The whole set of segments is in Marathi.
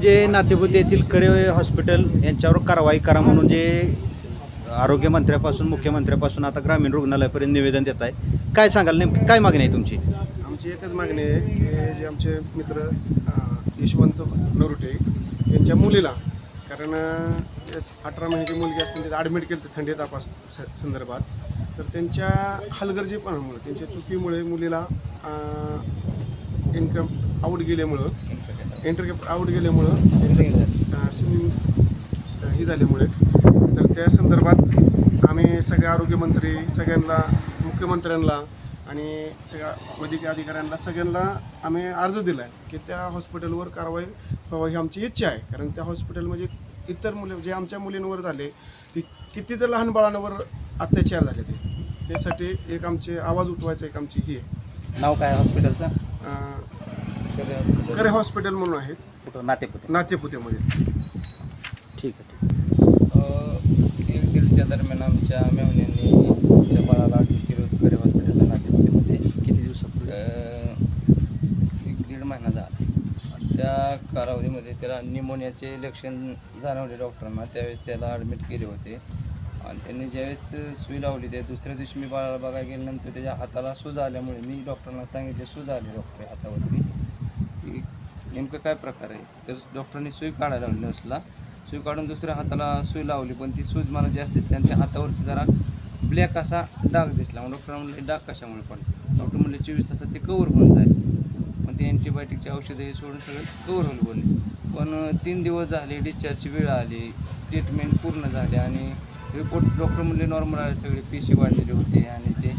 जे नातेपुते येथील करे हॉस्पिटल यांच्यावर कारवाई करा म्हणून जे आरोग्यमंत्र्यापासून मुख्यमंत्र्यापासून आता ग्रामीण रुग्णालयापर्यंत निवेदन देत आहे काय सांगाल नेमकी? काय मागणी आहे तुमची? आमची एकच मागणी आहे की जे आमचे मित्र यशवंत नरुटे यांच्या मुलीला कारण अठरा महिन्याची मुलगी असते तिथे ॲडमिट केलं थंडी तपास स- संदर्भात. तर त्यांच्या हलगर्जीपणामुळे त्यांच्या चुकीमुळे मुलीला इन्कम आऊट गेल्यामुळं एंटर आऊट गेल्यामुळं स्विमिंग ही झाल्यामुळे. तर त्या संदर्भात आम्ही सगळे आरोग्यमंत्री सगळ्यांना मुख्यमंत्र्यांना आणि सगळ्या वैद्यकीय अधिकाऱ्यांना सगळ्यांना आम्ही अर्ज दिला आहे की त्या हॉस्पिटलवर कारवाई व्हावी ही आमची इच्छा आहे. कारण त्या हॉस्पिटलमध्ये इतर मुले जे आमच्या मुलींवर झाले ती किती तर लहान बाळांवर अत्याचार झाले ते. त्यासाठी एक आमचे आवाज उठवायचा एक आमची ही आहे. नाव काय हॉस्पिटलचं करे हॉस्पिटल म्हणून आहे कुठं? नातेपुते. नातेपुतेमध्ये. ठीक आहे एक दीडच्या दरम्यान आमच्या मेहुण्यांनी त्या बाळाला ॲडमिट केलं हॉस्पिटलला नातेपुतेमध्ये किती दिवसापूर्वी? एक दीड महिना झाला. त्या कालावधीमध्ये त्याला निमोनियाचे लक्षण जाणवले डॉक्टरांना. त्यावेळेस त्याला ॲडमिट केले होते. आणि त्यांनी ज्यावेळेस सुई लावली ते दुसऱ्या दिवशी मी बाळाला बघायला गेल्यानंतर त्याच्या हाताला सूज आल्यामुळे मी डॉक्टरांना सांगितले सूज आली डॉक्टर हातावरती. की नेमकं काय प्रकार आहे? तर डॉक्टरांनी सुई काढायला लावली नर्सला सुई काढून दुसऱ्या हाताला सुई लावली पण ती सूज मला जास्त दिसली आणि त्या हातावरती जरा ब्लॅक असा डाग दिसला. मग डॉक्टर म्हणले डाग कशामुळे पण? डॉक्टर म्हणले चोवीस तासात ते कवर होऊन जाईल. मग ते अँटीबायोटिकचे औषधं हे सोडून सगळं कवर होईल बोलले पण तीन दिवस झाले डिस्चार्जची वेळ आली ट्रीटमेंट पूर्ण झाली आणि रिपोर्ट डॉक्टर म्हणले नॉर्मल आले सगळे पेशी वाढलेले होते आणि ते.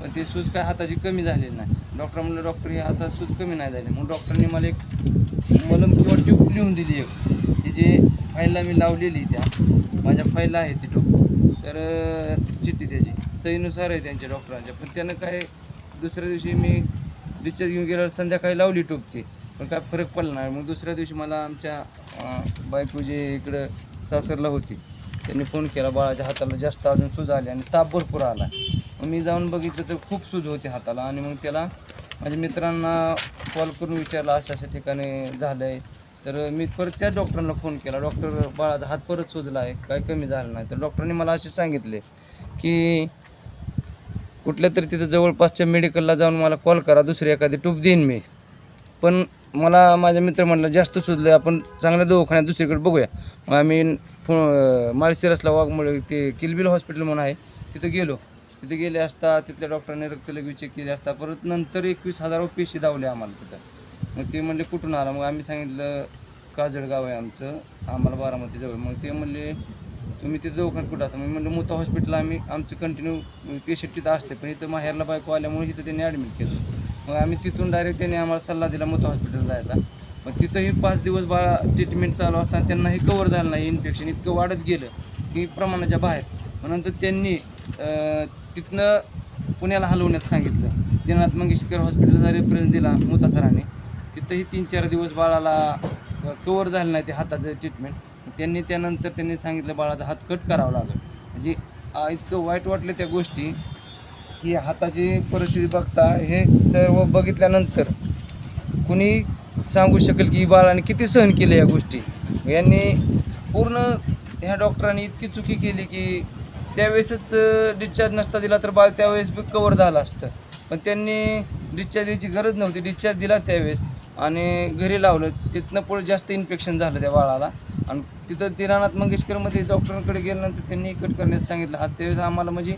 पण ते सूज काय हाताची कमी झालेली नाही. डॉक्टर म्हणलं डॉक्टर हे आता सूज कमी नाही झाले. मग डॉक्टरने मला एक मलम किंवा ट्यूब लिहून दिली एक. ती जे फाईलला मी लावलेली त्या माझ्या फाईलला आहे ती ट्यूब. तर चिठ्ठी त्याची. सहीनुसार आहे त्यांच्या डॉक्टरांच्या. पण त्यानं काय दुसऱ्या दिवशी मी डिस्चार्ज घेऊन गेल्यावर संध्याकाळी लावली ट्यूब ती. पण काय फरक पडला नाही. मग दुसऱ्या दिवशी मला आमच्या बायको जे इकडं सासरला होती त्यांनी फोन केला बाळाच्या हाताला जास्त अजून सूज आली आणि ताप भरपूर आला. मी जाऊन बघितलं तर खूप सूज होती हाताला आणि मग त्याला माझ्या मित्रांना कॉल करून विचारला अशा अशा ठिकाणी झालं आहे तर मी परत त्या डॉक्टरांना फोन केला. डॉक्टर बाळाचा हात परत सुजला आहे काय कमी झालं नाही. तर डॉक्टरांनी मला असे सांगितले की कुठल्या तरी तिथं जवळपासच्या मेडिकलला जाऊन मला कॉल करा. दुसरी एखादी टूप देईन मी. पण मला माझ्या मित्र म्हटलं जास्त सुचलं आपण चांगल्या दवाखान्यात दुसरीकडे बघूया. मग आम्ही फो माळशिरसला वाघमुळे ते किलबिल हॉस्पिटल म्हणून आहे तिथं गेलो. तिथे गेले असता तिथल्या डॉक्टरांनी रक्तलघवी चेक केले असता परत नंतर एकवीस हजार पेशी धावले आम्हाला तिथं. मग ते म्हणले कुठून आला? मग आम्ही सांगितलं काजळ गाव आहे आमचं आम्हाला बारामतीजवळ. मग ते म्हणले तुम्ही तिथं दवाखान्यात कुठं आता मी म्हणलं मोठं हॉस्पिटल आम्ही आमचं कंटिन्यू पेशंट तिथं असते पण इथं माहेरला बायको आल्यामुळे इथं त्यांनी ॲडमिट केलं. मग आम्ही तिथून डायरेक्ट त्यांनी आम्हाला सल्ला दिला मोठं हॉस्पिटल जायचा. मग तिथंही पाच दिवस बाळा ट्रीटमेंट चालू असताना त्यांनाही कवर झालं नाही इन्फेक्शन इतकं वाढत गेलं की प्रमाणाच्या बाहेर. मग नंतर त्यांनी तिथनं पुण्याला हलवण्यात सांगितलं. दीनानाथ मंगेशकर हॉस्पिटलचा रेफरन्स दिला मोता सरांनी. तिथंही तीन चार दिवस बाळाला कवर झालं नाही ते हाताचं ट्रीटमेंट त्यांनी त्यानंतर त्यांनी सांगितलं बाळाचा हात कट करावा लागेल. म्हणजे इतकं वाईट वाटलं त्या गोष्टी की हाताची परिस्थिती बघता हे सर्व बघितल्यानंतर कुणी सांगू शकेल की बाळाने किती सहन केले या गोष्टी. यांनी पूर्ण ह्या डॉक्टरांनी इतकी चुकी केली की त्यावेळेसच डिस्चार्ज नसता दिला तर बाळ त्यावेळेस बी कवर झालं असतं. पण त्यांनी डिस्चार्ज द्यायची गरज नव्हती. डिस्चार्ज दिला त्यावेळेस आणि घरी लावलं. तिथनं पुढे जास्त इन्फेक्शन झालं त्या बाळाला. आणि तिथं दिनानाथ मंगेशकरमध्ये डॉक्टरांकडे गेल्यानंतर त्यांनी कट करण्यास सांगितलं. हा त्यावेळेस आम्हाला म्हणजे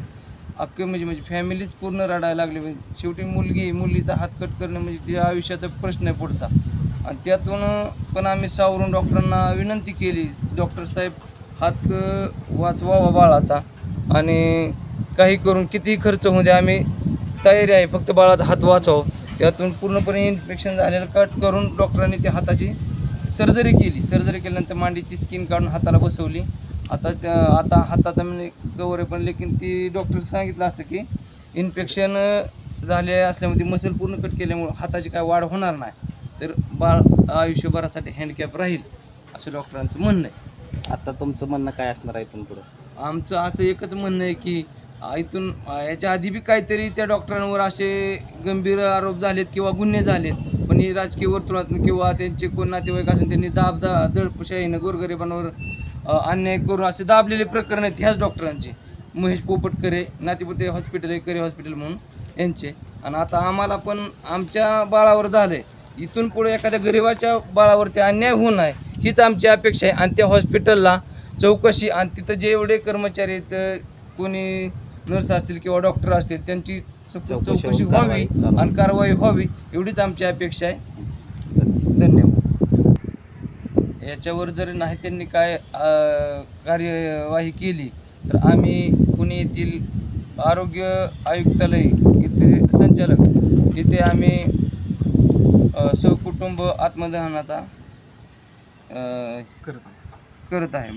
अख्खे म्हणजे म्हणजे फॅमिलीच पूर्ण रडायला लागली. म्हणजे शेवटी मुलगी मुलीचा हात कट करणं म्हणजे तिच्या आयुष्याचा प्रश्न आहे पुढचा. आणि त्यातून पण आम्ही सावरून डॉक्टरांना विनंती केली. डॉक्टर साहेब हात वाचवावा बाळाचा. आणि काही करून कितीही खर्च होऊ द्या आम्ही तयारी आहे. फक्त बाळाचा हात वाचव. त्यातून पूर्णपणे इन्फेक्शन झालेलं कट करून डॉक्टरांनी त्या हाताची सर्जरी केली. सर्जरी केल्यानंतर मांडीची स्किन काढून हाताला बसवली. आता त्या आता हाताचा म्हणजे कवर आहे पण लेकिन ती डॉक्टर सांगितलं असतं की इन्फेक्शन झाले असल्यामुळे मसल पूर्ण कट केल्यामुळं हाताची काय वाढ होणार नाही. तर बाळ आयुष्यभरासाठी हँडकॅप राहील असं डॉक्टरांचं म्हणणं आहे. आता तुमचं म्हणणं काय असणार आहे इथून पुढं? आमचं असं एकच म्हणणं आहे की इथून याच्या आधी बी काहीतरी त्या डॉक्टरांवर असे गंभीर आरोप झालेत किंवा गुन्हे झालेत. पण हे राजकीय वर्तुळात किंवा त्यांचे कोण नातेवाईक असून त्यांनी दाब दा दडपशाहीनं गोरगरिबांवर अन्याय करून असे दाबलेले प्रकरण आहेत ह्याच डॉक्टरांचे. महेश पोपटकरे नातेपुते हॉस्पिटल आहे करे हॉस्पिटल म्हणून यांचे. आणि आता आम्हाला पण आमच्या बाळावर झालं आहे इथून पुढे एखाद्या गरिबाच्या बाळावरती अन्याय होऊ नये हीच आमची अपेक्षा आहे. आणि त्या हॉस्पिटलला चौकशी आणि तिथं जे एवढे कर्मचारी आहेत कोणी नर्स असतील किंवा डॉक्टर असतील त्यांची चौकशी व्हावी. आणि कारवाई. व्हावी एवढीच आमची अपेक्षा आहे. धन्यवाद. याच्यावर जर नाही त्यांनी काय कार्यवाही केली तर आम्ही पुणे येथील आरोग्य आयुक्तालय इथे संचालक इथे आम्ही सहकुटुंब आत्मदहनाचा करत आहे.